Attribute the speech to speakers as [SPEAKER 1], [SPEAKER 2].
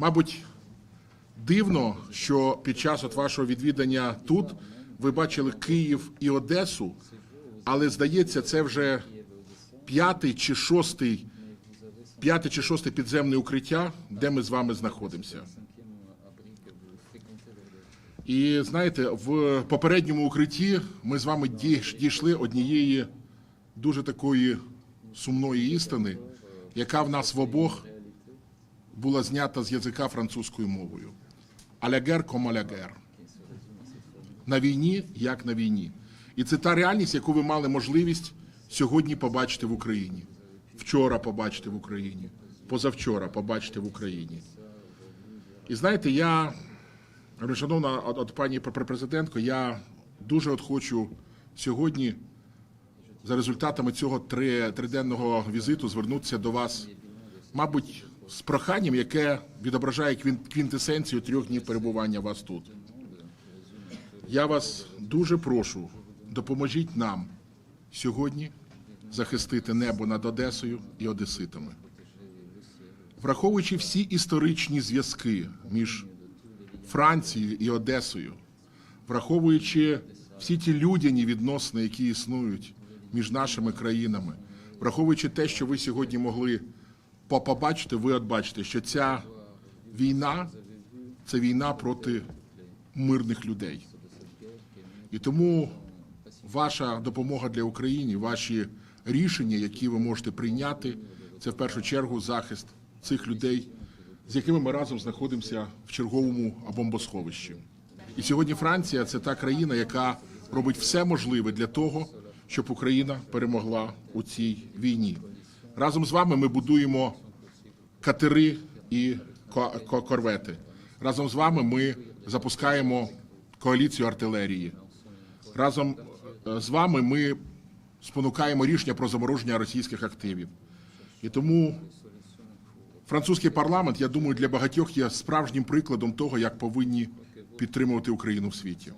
[SPEAKER 1] Мабуть, дивно, що під час от вашого відвідання тут ви бачили Київ і Одесу, але здається, це вже п'ятий чи шостий, п'яте чи шосте підземне укриття, де ми з вами знаходимося. І знаєте, в попередньому укритті ми з вами дійш- дійшли однієї дуже такої сумної істини, яка в нас в обох була знята з язика французькою мовою. Алягер ком алягер. На війні, як на війні. І це та реальність, яку ви мали можливість сьогодні побачити в Україні. Вчора побачити в Україні, позавчора побачити в Україні. І знаєте, я, шановна от, от пані пр- президентко, я дуже от хочу сьогодні за результатами цього три, триденного візиту звернутися до вас, мабуть, з проханням, яке відображає квін- квінтесенцію трьох днів перебування вас тут. Я вас дуже прошу, допоможіть нам сьогодні захистити небо над Одесою і Одеситами. Враховуючи всі історичні зв'язки між Францією і Одесою, враховуючи всі ті людяні відносини, які існують між нашими країнами, враховуючи те, що ви сьогодні могли по- побачити, ви от бачите, що ця війна це війна проти мирних людей. І тому ваша допомога для України, ваші рішення, які ви можете прийняти, це в першу чергу захист цих людей, з якими ми разом знаходимося в черговому бомбосховищі. І сьогодні Франція це та країна, яка робить все можливе для того, щоб Україна перемогла у цій війні. Разом з вами ми будуємо катери і ко- ко- корвети. Разом з вами ми запускаємо коаліцію артилерії. Разом е, з вами ми спонукаємо рішення про замороження російських активів. І тому французький парламент, я думаю, для багатьох є справжнім прикладом того, як повинні підтримувати Україну в світі.